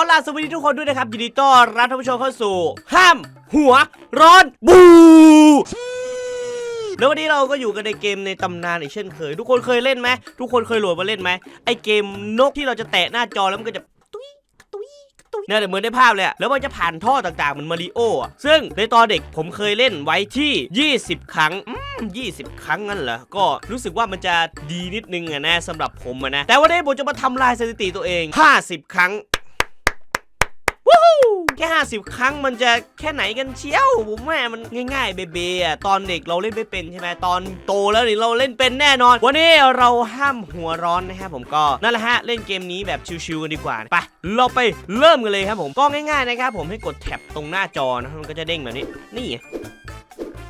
เอาล่ะสวัสดีทุกคนด้วยนะครับยินดีต้อนรับท่านผู้ชมเข้าสู่ ห้ามหัวร้อนบูแล้ววันนี้เราก็อยู่กันในเกมในตำนานอีกเช่นเคย ทุกคนเคยเล่นไหมทุกคนเคยโหลดมาเล่นไหมไอเกมนกที่เราจะแตะหน้าจอแล้วมันก็จะตุ้ยตุ้ยตุ้ยเนี่ยเหมือนในภาพเลยอะแล้วมันจะผ่านท่อต่างๆเหมือนมาริโออะซึ่งในตอนเด็กผมเคยเล่นไว้ที่ 20 ครั้งอืม20 ครั้งนั่นเหรอก็รู้สึกว่ามันจะดีนิดนึงอะนะสำหรับผมอะนะแต่วันนี้ผมจะมาทำลายสถิติตัวเอง 50 ครั้ง แค่ 50 ครั้งมันจะแค่ไหนกันเชียวผมว่มันง่ายๆเบๆอะตอนเด็กเราเล่นไม่เป็นใช่ไหมตอนโตแล้วนี่เราเล่นเป็นแน่นอน วันนี้เราห้ามหัวร้อนนะครับผมก็นั่นแหละฮะเล่นเกมนี้แบบชิวๆกันดีกว่าไปเราไปเริ่มกันเลยครับผมก็ง่ายๆนะครับผมให้กดแท็บตรงหน้าจอนะมันก็จะเด้งแบบนี้นี่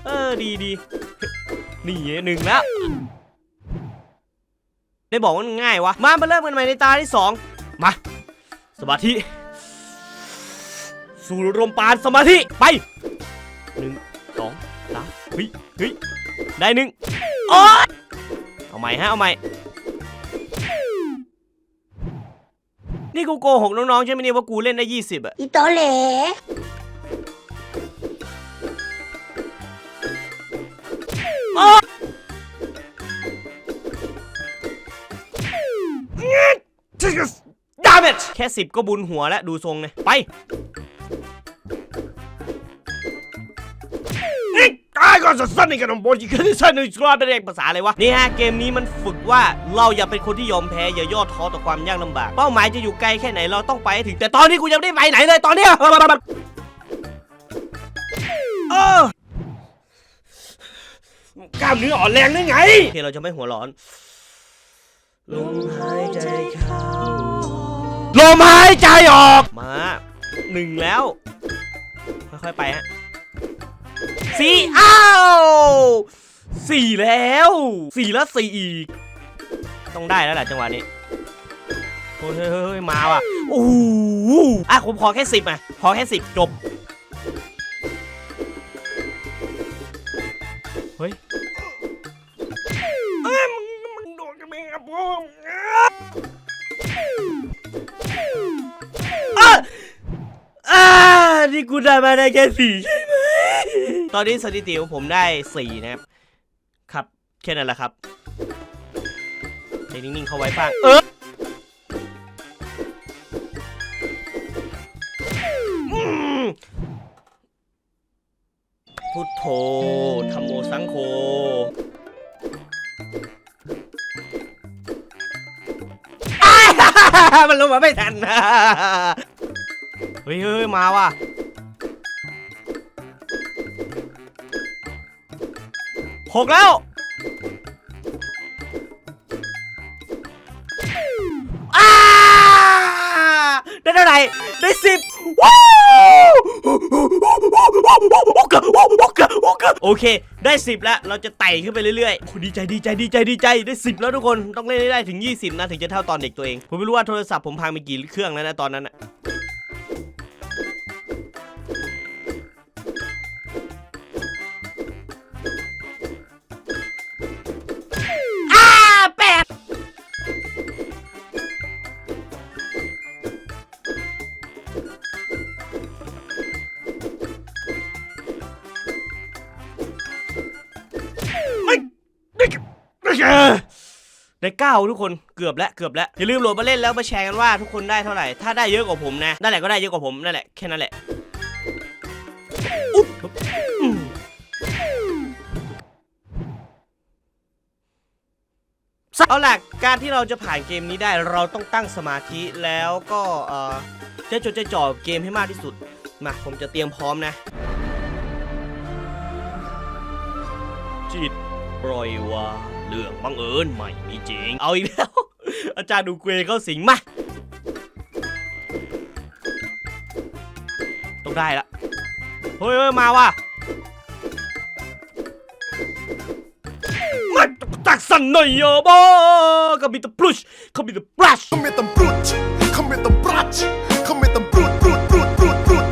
เออดีดีนี่หนึ่งแล้วได้บอกว่าง่ายวะมามาเริ่มกันใหม่ในตาที่สองมาสมาธิ สู่ลมปานสมาธิไปหนึ่งสองสามเฮ้ยเฮ้ยได้หนึ่งโอ๊ยเอาใหม่ฮะเอาใหม่นี่กูโกหกน้องๆใช่ไหมเนี่ยว่ากูเล่นได้ 20อะอีโตเหลดาเมจแค่ 10 ก็บุญหัวแล้ว ดูทรงเลยไป ก่อนสั้นๆนี่กันบอลยิงกันสั้นในสกอร์เป็นเอกภาษาอะไรวะนี่ฮะเกมนี้มันฝึกว่าเราอย่าเป็นคนที่ยอมแพ้อย่าย่อท้อต่อความยากลำบากเป้าหมายจะอยู่ไกลแค่ไหนเราต้องไปให้ถึงแต่ตอนนี้กูยังไม่ได้ไปไหนเลยตอนเนี้ยเออกล้ามเนื้ออ่อนแรงได้ไงโอเคเราจะไม่หัวร้อนลมหายใจเข้าลมหายใจออกมาหนึ่งแล้ว ค่อยๆไปฮะ สี่อ้าวสี่แล้วสี่แล้วสี่อีก ต้องได้แล้วแหละจังหวะนี้โอ้ยเฮ้ยเฮ้ยมาว่ะโอ้โหอะผมขอแค่สิบอะขอแค่สิบจบ เฮ้ยเอ้ยมึงมึงโดนกันไหมครับผมอะอ่านี่กูได้มาได้แค่สี่ ตอนนี้สถิติของผมได้สี่นะครับ ครับ แค่นั้นแหละครับใจนิ่งๆเข้าไว้ฟังเออพุทโธธรรมโมสังโฆมันลงมาไม่ทัน เฮ้ยเฮ้ยมาว่ะ หกแล้วอาได้เท่าไหร่ได้สิบว้าวโอเค ได้สิบแล้วเราจะไต่ขึ้นไปเรื่อยๆดีใจดีใจดีใจดีใจได้สิบแล้วทุกคนต้องเล่นได้ถึง 20 นะ ถึงจะเท่าตอนเด็กตัวเอง ผมไม่รู้ว่าโทรศัพท์ผมพังไปกี่เครื่องแล้วนะตอนนั้นอะ ได้เก้าทุกคนเกือบแล้วเกือบแล้วอย่าลืมโหลดมาเล่นแล้วมาแชร์กันว่าทุกคนได้เท่าไหร่ถ้าได้เยอะกว่าผมนะนั่นแหละก็ได้เยอะกว่าผมนั่นแหละแค่นั้นแหละเอาล่ะการที่เราจะผ่านเกมนี้ได้เราต้องตั้งสมาธิแล้วก็เอ่อจะจดใจจ่อเกมให้มากที่สุดมาผมจะเตรียมพร้อมนะจิต ปล่อยวางเรื่องบังเอิญไม่มีจริง เอาอีกแล้ว อาจารย์ดูเกวเข้าสิงมา ต้องได้ละ เฮ้ยเฮ้ยมาว่ะมาตักสันหน่อยอะบอก็มีแต่พลุชเขามีแต่ปลัช Come met een brood, come met een brat, come met een brood, brood, brood, brood, brood.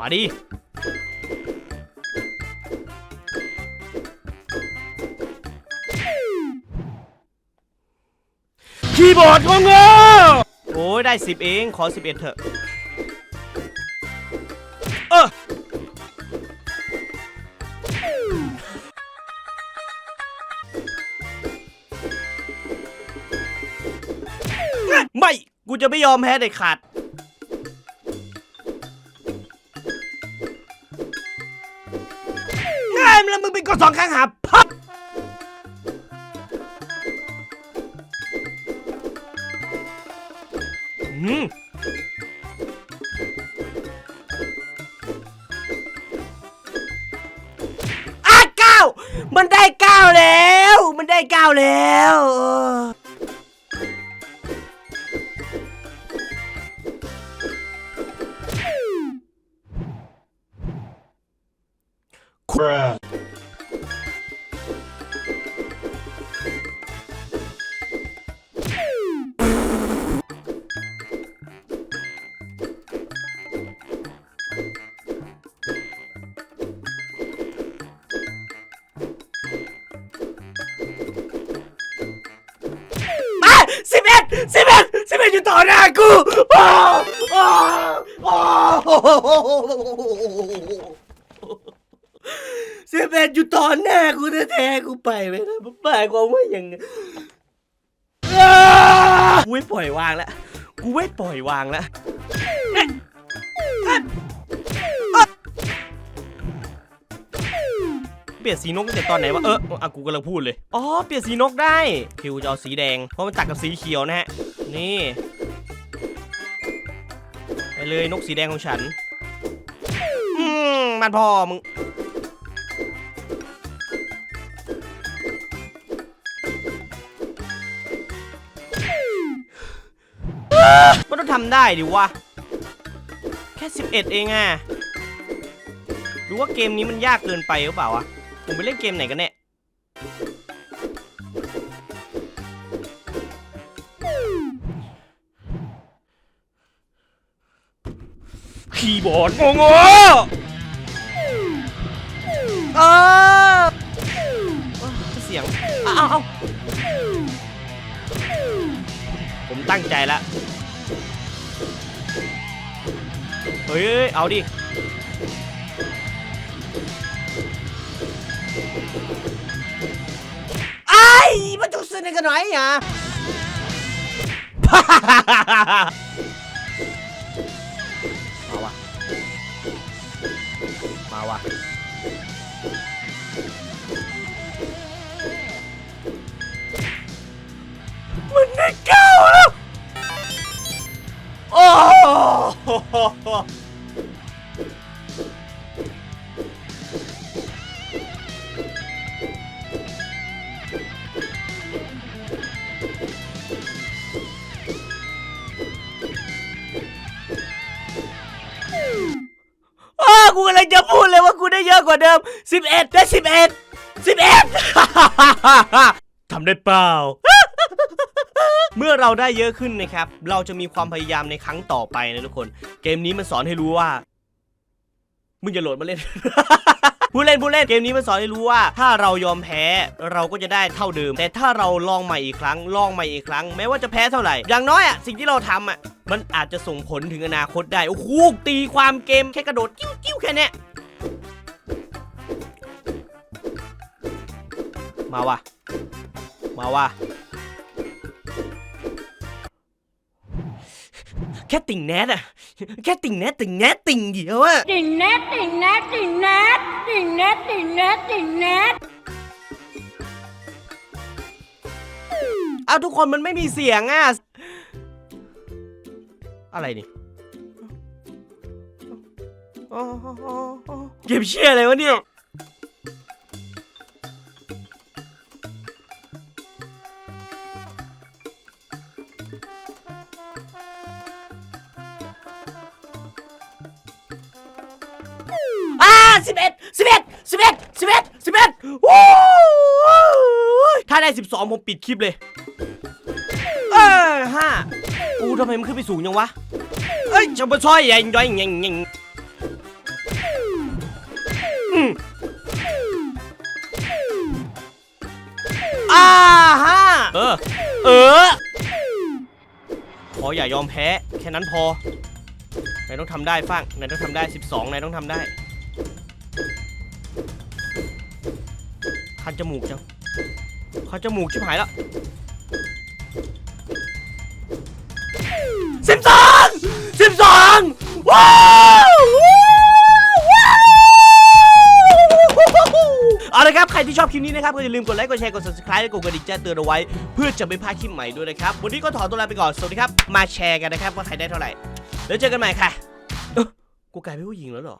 มาดิ คีย์บอร์ดงงๆโอ้ยได้สิบเอง ขอสิบเอ็ดเถอะ เออไม่ กูจะไม่ยอมแพ้เด็ดขาดง่ายแล้วมึงเป็นกดสองข้างหาพับ อะเก้ามันได้เก้าแล้ว มันได้เก้าแล้วเออ สิบเอ็ดสิบเอ็ดอยู่ต่อหน้ากูอ้าวอ้าวอ้สิบเอ็ดอยู่ต่อหน้ากูแท้ๆกูไปไม่ได้มันหมายความว่าอย่างกูไม่ปล่อยวางแล้วกูไม่ปล่อยวางแล้ว ปลี่ยนสีนกตั้งแต่ตอนไหนวะ เอออะกูกำลังพูดเลย อ๋อ เปลี่ยนสีนกได้คิวจะเอาสีแดง เพราะมันตัดกับสีเขียวนะฮะ นี่ ไปเลยนกสีแดงของฉัน อืมมันพอมึงก็ต้องทำได้ดิวะ แค่ 11 เองอะหรือว่าเกมนี้มันยากเกินไปหรือเปล่าวะ ผมไปเล่นเกมไหนกันแน่คีย์บอร์ดงงเออเสียงอาเอาเอาผมตั้งใจแล้วเฮ้ย เอาดิ มันจะซื้อในกันหน่อยอะมาวะมาวะ จะพูดเลยว่ากูได้เยอะกว่าเดิม 11 ได้ 11 11 ทำได้เปล่า เมื่อเราได้เยอะขึ้นนะครับ เราจะมีความพยายามในครั้งต่อไปนะทุกคน เกมนี้มันสอนให้รู้ว่า มึงอย่าโหลดมาเล่นผู้เล่นผู้เล่นเกมนี้มันสอนให้รู้ว่า ถ้าเรายอมแพ้เราก็จะได้เท่าเดิม แต่ถ้าเราลองใหม่อีกครั้งลองใหม่อีกครั้ง แม้ว่าจะแพ้เท่าไหร่ อย่างน้อยอะสิ่งที่เราทำอะมันอาจจะส่งผลถึงอนาคตได้ โอ้โหตีความเกมแค่กระโดดกิ้วกิ้วแค่เนี้ มาว่ะ มาว่ะ แค่ติ่งแนทอะแค่ติ่งแนทติ่งแนทติ่งเดียวอะติ่งแนทติ่งแนทติ่งแนทติ่งแนทติ่งแนทติ่งแนทเอาทุกคนมันไม่มีเสียงอะอะไรนี่เก็บเชี่ยอะไรวะเนี่ย สิบเอ็ดสิบเอ็ดสิบเอ็ดสิบเอ็ดสิบเอ็ดถ้าได้สิบสองผมปิดคลิปเลย เออห้ากูทำไมมันขึ้นไปสูงยังวะ เอ้ยจะมาช่อยยังยังยังยังอ่าฮะเออ เออขอออย่ายอมแพ้ แค่นั้นพอ นายต้องทำได้ฟังนายต้องทำได้ 12 นายต้องทำได้ จมูกจังคันจมูกชิบหายล้วสิบสองสิบสองว้าวเอาละครับใครที่ชอบคลิปนี้นะครับก็อย่าลืมกดไลค์กดแชร์กด subscribe และกดกระดิ่งแจ้งเตือนเอาไว้ เพื่อจะไม่พลาดคลิปใหม่ด้วยนะครับ วันนี้ก็ถอนตัวลาไปก่อน สวัสดีครับ มาแชร์กันนะครับว่าใครได้เท่าไหร่ แล้วเจอกันใหม่ค่ะกูกลายเป็นผู้หญิงแล้วเหรอ